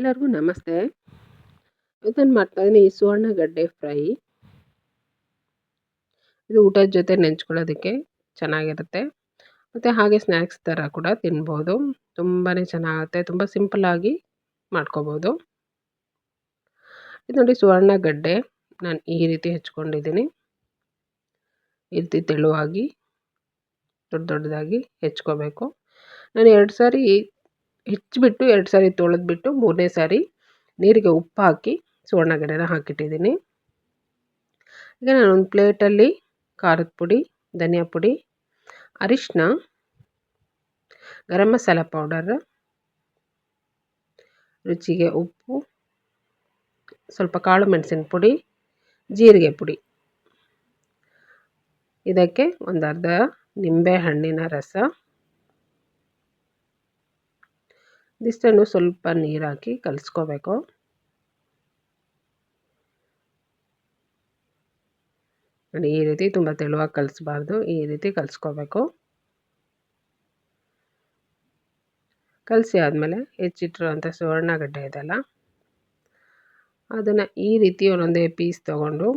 ಎಲ್ಲರಿಗೂ ನಮಸ್ತೆ. ಇದನ್ನು ಮಾಡ್ತಾ ಇದ್ದೀನಿ ಈ ಸುವರ್ಣಗಡ್ಡೆ ಫ್ರೈ. ಇದು ಊಟದ ಜೊತೆ ನೆಂಚ್ಕೊಳ್ಳೋದಕ್ಕೆ ಚೆನ್ನಾಗಿರುತ್ತೆ. ಮತ್ತು ಹಾಗೆ ಸ್ನ್ಯಾಕ್ಸ್ ಥರ ಕೂಡ ತಿನ್ಬೋದು. ತುಂಬಾ ಚೆನ್ನಾಗುತ್ತೆ. ತುಂಬ ಸಿಂಪಲ್ಲಾಗಿ ಮಾಡ್ಕೋಬೋದು. ಇದು ನೋಡಿ ಸುವರ್ಣಗಡ್ಡೆ ನಾನು ಈ ರೀತಿ ಹೆಚ್ಕೊಂಡಿದ್ದೀನಿ. ಈ ರೀತಿ ತೆಳುವಾಗಿ, ದೊಡ್ಡ ದೊಡ್ಡದಾಗಿ ಹೆಚ್ಕೋಬೇಕು. ನಾನು ಎರಡು ಸಾರಿ ಹೆಚ್ಚಿಬಿಟ್ಟು ಎರಡು ಸಾರಿ ತೊಳೆದ್ಬಿಟ್ಟು ಮೂರನೇ ಸಾರಿ ನೀರಿಗೆ ಉಪ್ಪು ಹಾಕಿ ಸುವರ್ಣಗಡ್ಡೆನ ಹಾಕಿಟ್ಟಿದ್ದೀನಿ. ಈಗ ನಾನು ಒಂದು ಪ್ಲೇಟಲ್ಲಿ ಖಾರದ ಪುಡಿ, ಧನಿಯಾ ಪುಡಿ ಅರಿಶಿನ ಗರಂ ಮಸಾಲ ಪೌಡರ್, ರುಚಿಗೆ ಉಪ್ಪು, ಸ್ವಲ್ಪ ಕಾಳು ಮೆಣಸಿನ ಪುಡಿ, ಜೀರಿಗೆ ಪುಡಿ. ಇದಕ್ಕೆ ಒಂದು ಅರ್ಧ ನಿಂಬೆ ಹಣ್ಣಿನ ರಸ ಇದಿಷ್ಟನ್ನು ಸ್ವಲ್ಪ ನೀರು ಹಾಕಿ ಕಲಿಸ್ಕೋಬೇಕು. ನೋಡಿ, ಈ ರೀತಿ ತುಂಬ ತೆಳುವಾಗಿ ಕಲಿಸ್ಬಾರ್ದು. ಈ ರೀತಿ ಕಲಿಸ್ಕೋಬೇಕು. ಕಲಸಿ ಆದಮೇಲೆ ಹೆಚ್ಚಿಟ್ಟಿರುವಂಥ ಸುವರ್ಣಗಡ್ಡೆ ಇದೆಲ್ಲ ಅದನ್ನು ಈ ರೀತಿ ಒಂದೊಂದೇ ಪೀಸ್ ತೊಗೊಂಡು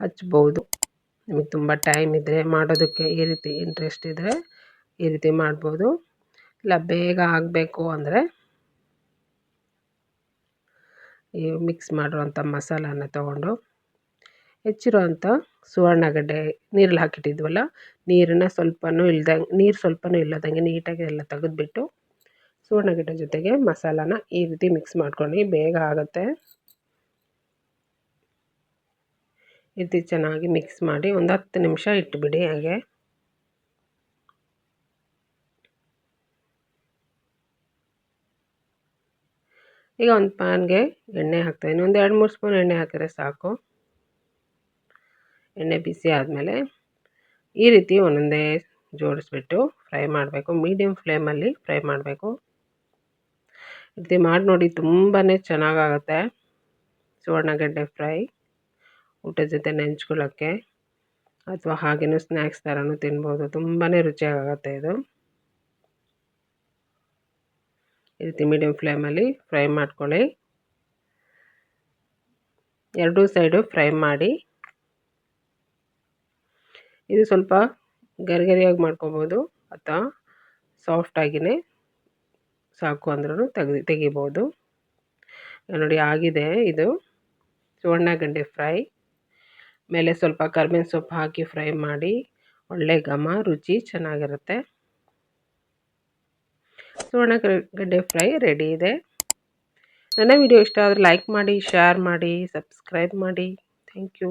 ಹಚ್ಬೋದು. ನಿಮಗೆ ತುಂಬ ಟೈಮ್ ಇದ್ದರೆ ಮಾಡೋದಕ್ಕೆ ಈ ರೀತಿ ಇಂಟ್ರೆಸ್ಟ್ ಇದ್ದರೆ ಈ ರೀತಿ ಮಾಡ್ಬೋದು. ಇಲ್ಲ, ಬೇಗ ಆಗಬೇಕು ಅಂದರೆ ಈ ಮಿಕ್ಸ್ ಮಾಡಿರುವಂಥ ಮಸಾಲಾನ ತೊಗೊಂಡು ಹೆಚ್ಚಿರುವಂಥ ಸುವರ್ಣಗಡ್ಡೆ ನೀರಲ್ಲಿ ಹಾಕಿಟ್ಟಿದ್ವಲ್ಲ, ನೀರನ್ನು ಸ್ವಲ್ಪನೂ ಇಲ್ದಂಗೆ, ನೀರು ಸ್ವಲ್ಪನೂ ಇಲ್ಲದಂಗೆ ನೀಟಾಗಿ ಎಲ್ಲ ತೆಗೆದ್ಬಿಟ್ಟು ಸುವರ್ಣಗಡ್ಡೆ ಜೊತೆಗೆ ಮಸಾಲಾನ ಈ ರೀತಿ ಮಿಕ್ಸ್ ಮಾಡ್ಕೊಂಡು ಬೇಗ ಆಗುತ್ತೆ. ಈ ರೀತಿ ಚೆನ್ನಾಗಿ ಮಿಕ್ಸ್ ಮಾಡಿ ಒಂದು ಹತ್ತು ನಿಮಿಷ ಇಟ್ಬಿಡಿ ಹಾಗೆ. ಈಗ ಒಂದು ಪ್ಯಾನ್ಗೆ ಎಣ್ಣೆ ಹಾಕ್ತಾಯಿದ್ದೀನಿ ಒಂದು ಎರಡು, ಮೂರು ಸ್ಪೂನ್ ಎಣ್ಣೆ ಹಾಕಿದರೆ ಸಾಕು. ಎಣ್ಣೆ ಬಿಸಿ ಆದಮೇಲೆ ಈ ರೀತಿ ಒಂದೊಂದೇ ಜೋಡಿಸ್ಬಿಟ್ಟು ಫ್ರೈ ಮಾಡಬೇಕು. ಮೀಡಿಯಮ್ ಫ್ಲೇಮಲ್ಲಿ ಫ್ರೈ ಮಾಡಬೇಕು. ರೀತಿ ಮಾಡಿ ನೋಡಿ ತುಂಬಾ ಚೆನ್ನಾಗಾಗತ್ತೆ. ಸುವರ್ಣಗಡ್ಡೆ ಫ್ರೈ. ಊಟದ ಜೊತೆ ನೆಂಚ್ಕೊಳ್ಳೋಕ್ಕೆ ಅಥವಾ ಹಾಗೇನೂ ಸ್ನ್ಯಾಕ್ಸ್ ಥರನೂ ತಿನ್ಬೋದು. ತುಂಬಾ ರುಚಿಯಾಗುತ್ತೆ ಇದು. ಈ ರೀತಿ ಮೀಡಿಯಮ್ ಫ್ಲೇಮಲ್ಲಿ ಫ್ರೈ ಮಾಡ್ಕೊಳ್ಳಿ. ಎರಡೂ ಸೈಡು ಫ್ರೈ ಮಾಡಿ. ಇದು ಸ್ವಲ್ಪ ಗರಿಗರಿಯಾಗಿ ಮಾಡ್ಕೊಬೋದು ಅಥವಾ ಸಾಫ್ಟಾಗಿಯೇ ಸಾಕು ಅಂದ್ರೂ ತೆಗ್ದು ತೆಗಿಬೋದು. ನೋಡಿ ಆಗಿದೆ ಇದು ಸುವರ್ಣಗಡ್ಡೆ ಫ್ರೈ. ಮೇಲೆ ಸ್ವಲ್ಪ ಕರ್ಬೇವಿನ ಸೊಪ್ಪು ಹಾಕಿ ಫ್ರೈ ಮಾಡಿ. ಒಳ್ಳೆ ಘಮ, ರುಚಿ ಚೆನ್ನಾಗಿರುತ್ತೆ. ಸುವರ್ಣಗಡ್ಡೆ ಫ್ರೈ ರೆಡಿ ಇದೆ. ನನ್ನ ವಿಡಿಯೋ ಇಷ್ಟ ಆದರೆ ಲೈಕ್ ಮಾಡಿ ಶೇರ್ ಮಾಡಿ ಸಬ್ಸ್ಕ್ರೈಬ್ ಮಾಡಿ. Thank you